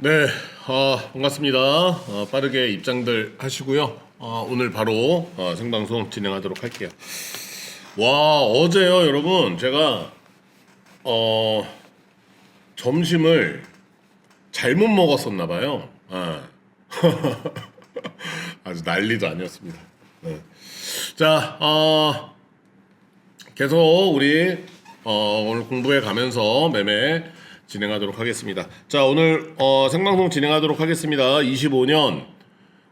네, 어, 반갑습니다. 어, 빠르게 입장들 하시고요. 어, 오늘 바로 어, 생방송 진행하도록 할게요. 와, 어제요, 여러분. 제가 어, 점심을 잘못 먹었었나 봐요. 아. 아주 난리도 아니었습니다. 네. 자, 어, 계속 우리 어, 오늘 공부해 가면서 매매 진행하도록 하겠습니다. 자, 오늘 어, 생방송 진행하도록 하겠습니다. 25년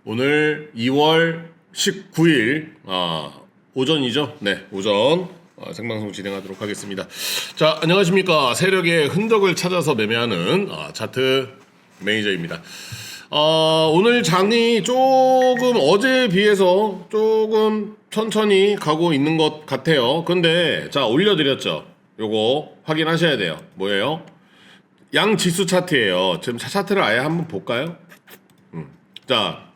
오늘 2월 19일 아, 오전이죠? 네, 오전 어, 생방송 진행하도록 하겠습니다. 자, 안녕하십니까? 세력의 흔적을 찾아서 매매하는 아, 차트 매니저입니다. 어, 오늘 장이 조금 어제에 비해서 조금 천천히 가고 있는 것 같아요. 근데 자 올려드렸죠. 요거 확인하셔야 돼요. 뭐예요? 양 지수 차트예요. 지금 차- 차트를 아예 한번 볼까요? 음. 자,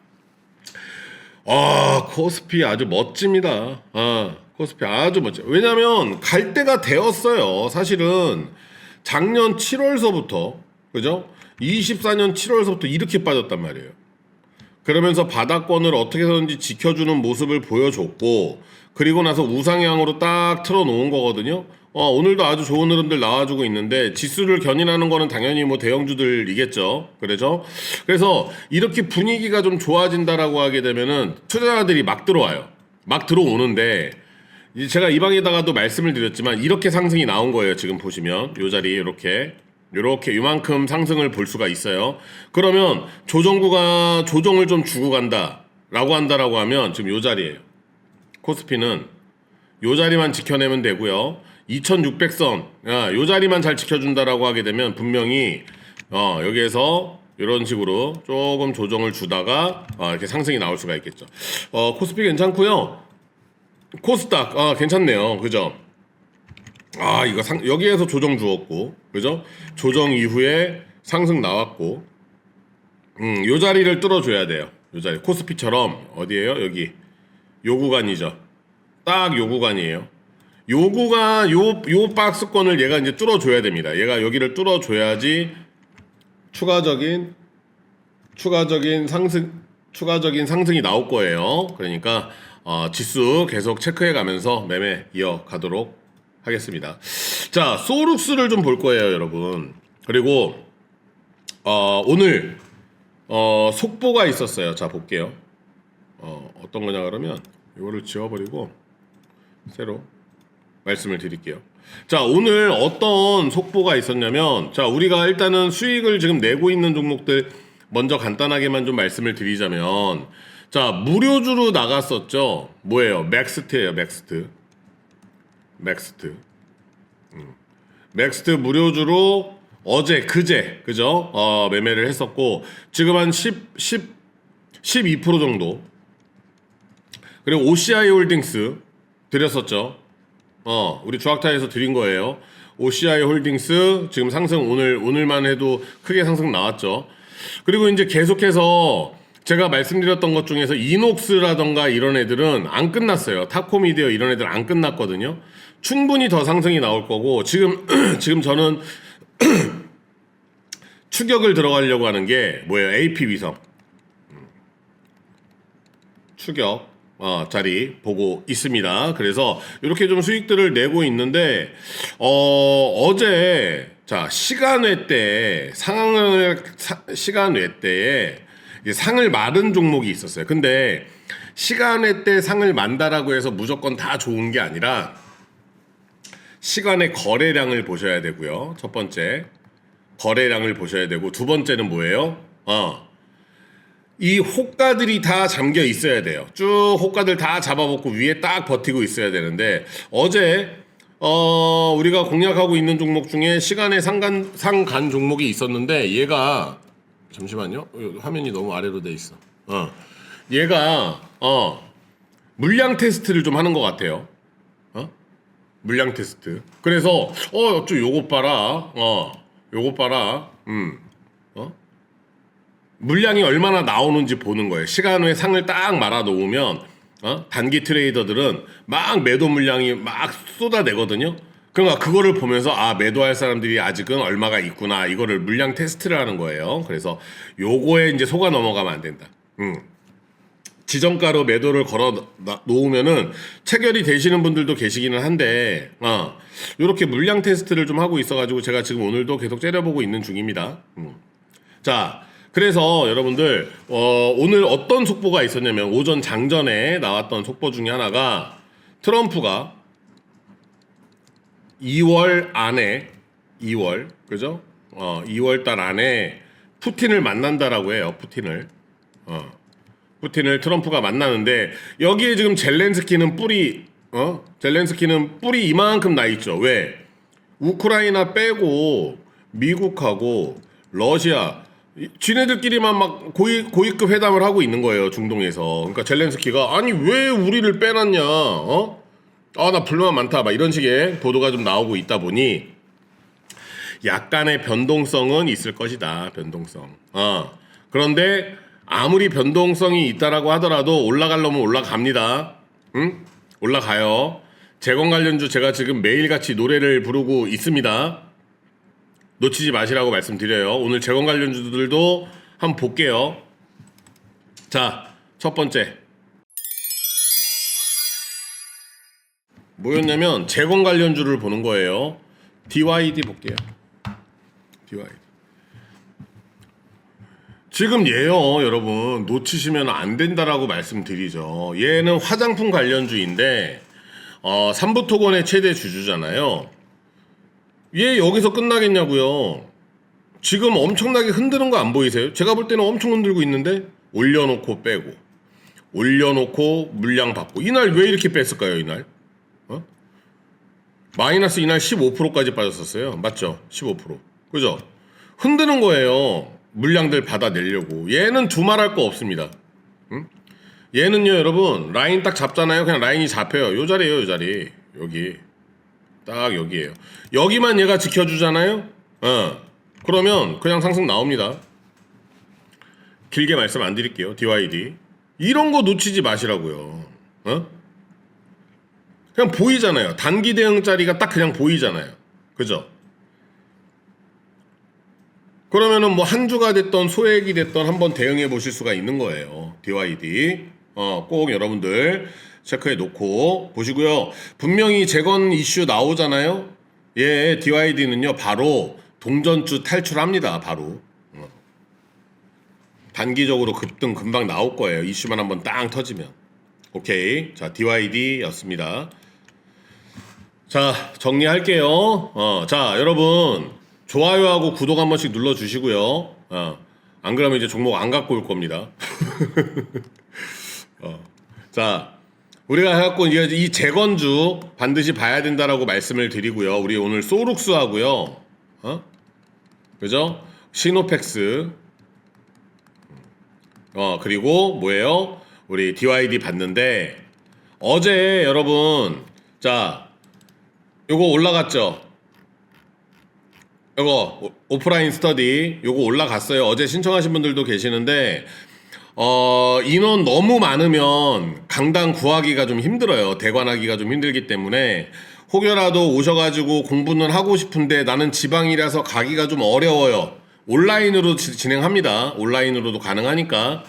아 코스피 아주 멋집니다. 아 코스피 아주 멋져. 왜냐면 갈 때가 되었어요. 사실은 작년 7월서부터 그죠? 24년 7월서부터 이렇게 빠졌단 말이에요. 그러면서 바닥권을 어떻게든지 지켜주는 모습을 보여줬고 그리고 나서 우상향으로 딱 틀어놓은 거거든요. 어, 오늘도 아주 좋은 흐름들 나와주고 있는데 지수를 견인하는 거는 당연히 뭐 대형주들이겠죠. 그래서 그래서 이렇게 분위기가 좀 좋아진다라고 하게 되면은 투자자들이 막 들어와요. 막 들어오는데 제가 이 방에다가도 말씀을 드렸지만 이렇게 상승이 나온 거예요. 지금 보시면 요 자리 이렇게 이렇게 이만큼 상승을 볼 수가 있어요. 그러면 조정구가 조정을 좀 주고 간다라고 한다라고 하면 지금 요 자리예요. 코스피는 요 자리만 지켜내면 되고요. 2600선 야, 요 자리만 잘 지켜준다라고 하게 되면 분명히 어, 여기에서 이런 식으로 조금 조정을 주다가 어, 이렇게 상승이 나올 수가 있겠죠. 어, 코스피 괜찮고요. 코스닥 아, 괜찮네요. 그죠? 아 이거 상, 여기에서 조정 주었고 그죠? 조정 이후에 상승 나왔고 음, 요 자리를 뚫어줘야 돼요. 요 자리 코스피처럼 어디에요? 여기 요 구간이죠. 딱 요 구간이에요. 요 구간 요 요 박스권을 얘가 이제 뚫어줘야 됩니다. 얘가 여기를 뚫어줘야지 추가적인 추가적인 상승 추가적인 상승이 나올 거예요. 그러니까 어, 지수 계속 체크해 가면서 매매 이어가도록 하겠습니다. 자, 소룩스를 좀 볼 거예요, 여러분. 그리고 어, 오늘 어, 속보가 있었어요. 자, 볼게요. 어, 어떤 거냐 그러면 이거를 지워버리고 새로 말씀을 드릴게요. 자, 오늘 어떤 속보가 있었냐면, 자, 우리가 일단은 수익을 지금 내고 있는 종목들 먼저 간단하게만 좀 말씀을 드리자면, 자, 무료주로 나갔었죠. 뭐예요? 맥스트예요, 맥스트. 맥스트. 음. 맥스트 무료주로 어제, 그제, 그죠? 어, 매매를 했었고, 지금 한 10, 10, 12% 정도. 그리고 OCI 홀딩스 드렸었죠. 어, 우리 주학타에서 드린 거예요. OCI 홀딩스 지금 상승 오늘 오늘만 해도 크게 상승 나왔죠. 그리고 이제 계속해서 제가 말씀드렸던 것 중에서 이녹스라던가 이런 애들은 안 끝났어요. 타코미디어 이런 애들 안 끝났거든요. 충분히 더 상승이 나올 거고 지금 지금 저는 추격을 들어가려고 하는 게 뭐예요? AP 위성. 추격 어, 자리 보고 있습니다. 그래서 이렇게 좀 수익들을 내고 있는데 어, 어제 자 시간외 때 상황을 사- 시간외 때에 상을 마른 종목이 있었어요. 근데 시간외 때 상을 만다라고 해서 무조건 다 좋은 게 아니라 시간의 거래량을 보셔야 되고요. 첫 번째 거래량을 보셔야 되고 두 번째는 뭐예요? 어. 이 호가들이 다 잠겨 있어야 돼요. 쭉 호가들 다 잡아먹고 위에 딱 버티고 있어야 되는데 어제 어 우리가 공략하고 있는 종목 중에 시간의 상간 상간 종목이 있었는데 얘가 잠시만요. 어, 화면이 너무 아래로 돼 있어. 어. 얘가 어 물량 테스트를 좀 하는 것 같아요. 어? 물량 테스트. 그래서 어좀 요것 봐라. 어 요것 봐라. 음. 어? 물량이 얼마나 나오는지 보는 거예요. 시간 후에 상을 딱 말아 놓으면 어? 단기 트레이더들은 막 매도 물량이 막 쏟아내거든요. 그러니까 그거를 보면서 아 매도할 사람들이 아직은 얼마가 있구나 이거를 물량 테스트를 하는 거예요. 그래서 요거에 이제 속아 넘어가면 안 된다. 음. 지정가로 매도를 걸어 놔- 놓으면은 체결이 되시는 분들도 계시기는 한데 어 요렇게 물량 테스트를 좀 하고 있어가지고 제가 지금 오늘도 계속 째려보고 있는 중입니다. 음. 자 그래서 여러분들 어, 오늘 어떤 속보가 있었냐면 오전 장전에 나왔던 속보 중에 하나가 트럼프가 2월 안에 2월 그죠? 어 2월 달 안에 푸틴을 만난다라고 해요. 푸틴을 어 푸틴을 트럼프가 만나는데 여기에 지금 젤렌스키는 뿔이 어 젤렌스키는 뿔이 이만큼 나 있죠. 왜? 우크라이나 빼고 미국하고 러시아 이- 지네들끼리만 막 고위 고위급 회담을 하고 있는 거예요 중동에서. 그러니까 젤렌스키가 아니 왜 우리를 빼놨냐? 어? 아 나 불만 많다. 막 이런 식의 보도가 좀 나오고 있다 보니 약간의 변동성은 있을 것이다. 변동성. 어. 그런데 아무리 변동성이 있다라고 하더라도 올라가려면 올라갑니다. 응? 올라가요. 재건 관련주 제가 지금 매일같이 노래를 부르고 있습니다. 놓치지 마시라고 말씀드려요. 오늘 재건 관련주들도 한번 볼게요. 자, 첫 번째. 뭐였냐면 재건 관련주를 보는 거예요. DYD 볼게요. DYD. 지금 얘요, 여러분. 놓치시면 안 된다라고 말씀드리죠. 얘는 화장품 관련주인데, 어, 삼부토건의 최대 주주잖아요. 얘 여기서 끝나겠냐고요. 지금 엄청나게 흔드는 거 안 보이세요? 제가 볼 때는 엄청 흔들고 있는데, 올려놓고 빼고, 올려놓고 물량 받고. 이날 왜 이렇게 뺐을까요, 이날? 어? 마이너스 이날 15%까지 빠졌었어요. 맞죠? 15%. 그죠? 흔드는 거예요. 물량들 받아내려고. 얘는 두말할 거 없습니다. 응? 얘는요, 여러분, 라인 딱 잡잖아요. 그냥 라인이 잡혀요. 요 자리에요, 요 자리. 여기. 딱 여기에요. 여기만 얘가 지켜주잖아요? 어. 그러면 그냥 상승 나옵니다. 길게 말씀 안 드릴게요. DYD. 이런 거 놓치지 마시라고요. 어? 그냥 보이잖아요. 단기 대응짜리가 딱 그냥 보이잖아요. 그죠? 그러면은 뭐 한 주가 됐던 소액이 됐던 한번 대응해 보실 수가 있는 거예요. DYD. 어, 꼭 여러분들 체크해 놓고 보시고요. 분명히 재건 이슈 나오잖아요. 예, DYD는요, 바로 동전주 탈출합니다. 바로. 어. 단기적으로 급등 금방 나올 거예요. 이슈만 한번 땅 터지면. 오케이. 자, DYD였습니다. 자, 정리할게요. 어, 자, 여러분. 좋아요하고 구독 한 번씩 눌러 주시고요. 어, 안 그러면 이제 종목 안 갖고 올 겁니다. 어, 자, 우리가 해갖고 이제 이 재건주 반드시 봐야 된다라고 말씀을 드리고요. 우리 오늘 소룩스 하고요. 어? 그죠? 시노펙스. 어, 그리고 뭐예요? 우리 DYD 봤는데 어제 여러분 자 요거 올라갔죠? 오- 오프라인 스터디 요거 올라갔어요. 어제 신청하신 분들도 계시는데 어, 인원 너무 많으면 강당 구하기가 좀 힘들어요. 대관하기가 좀 힘들기 때문에 혹여라도 오셔가지고 공부는 하고 싶은데 나는 지방이라서 가기가 좀 어려워요. 온라인으로 지- 진행합니다. 온라인으로도 가능하니까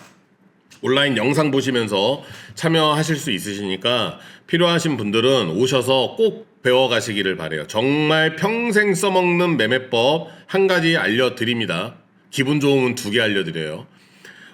온라인 영상 보시면서 참여하실 수 있으시니까 필요하신 분들은 오셔서 꼭 배워가시기를 바래요. 정말 평생 써먹는 매매법 한 가지 알려드립니다. 기분 좋으면 두 개 알려드려요.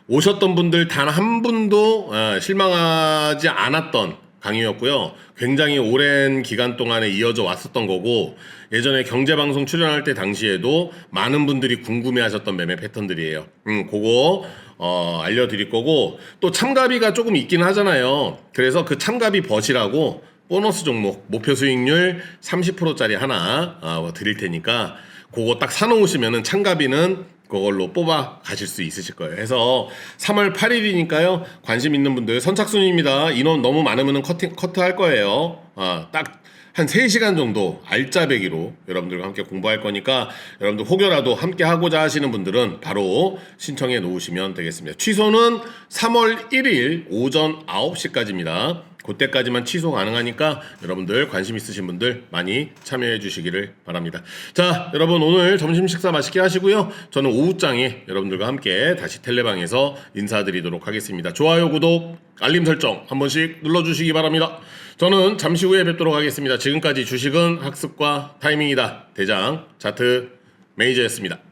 오셨던 분들 단 한 분도 아, 실망하지 않았던 강의였고요. 굉장히 오랜 기간 동안에 이어져 왔었던 거고 예전에 경제방송 출연할 때 당시에도 많은 분들이 궁금해하셨던 매매 패턴들이에요. 음, 그거 어, 알려드릴 거고 또 참가비가 조금 있긴 하잖아요. 그래서 그 참가비 버시라고 보너스 종목 목표 수익률 30%짜리 하나 어, 드릴 테니까 그거 딱 사놓으시면은 참가비는 그걸로 뽑아 가실 수 있으실 거예요. 해서 3월 8일이니까요. 관심 있는 분들 선착순입니다. 인원 너무 많으면 커팅 커트 할 거예요. 아, 딱 한 3시간 정도 알짜배기로 여러분들과 함께 공부할 거니까 여러분들 혹여라도 함께 하고자 하시는 분들은 바로 신청해 놓으시면 되겠습니다. 취소는 3월 1일 오전 9시까지입니다. 그때까지만 취소 가능하니까 여러분들 관심 있으신 분들 많이 참여해 주시기를 바랍니다. 자, 여러분 오늘 점심 식사 맛있게 하시고요. 저는 오후장에 여러분들과 함께 다시 텔레방에서 인사드리도록 하겠습니다. 좋아요, 구독, 알림 설정 한 번씩 눌러주시기 바랍니다. 저는 잠시 후에 뵙도록 하겠습니다. 지금까지 주식은 학습과 타이밍이다. 대장 자트 매니저였습니다.